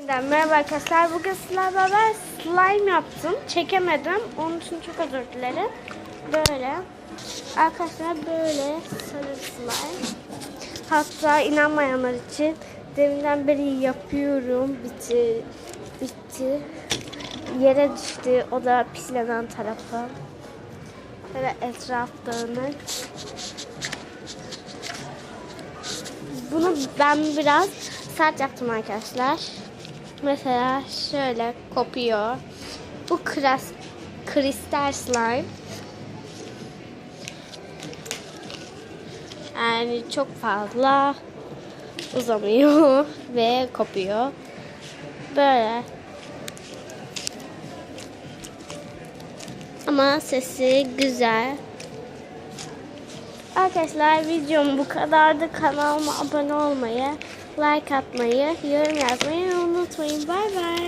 Merhaba arkadaşlar. Bugün sizlerle beraber slime yaptım. Çekemedim. Onun için çok özür dilerim. Böyle. Arkadaşlar böyle sarı slime. Hatta inanmayanlar için deminden beri yapıyorum. Bitti. Bitti. Yere düştü. O da pislenen tarafı. Böyle etraf dağınık. Bunu ben biraz sert yaptım arkadaşlar. Mesela şöyle kopuyor. Bu kras, kristal slime. Yani çok fazla uzamıyor ve kopuyor. Böyle. Ama sesi güzel. Arkadaşlar videom bu kadardı. Kanalıma abone olmayı, like atmayı, yorum yazmayı unutmayın. Bay bay.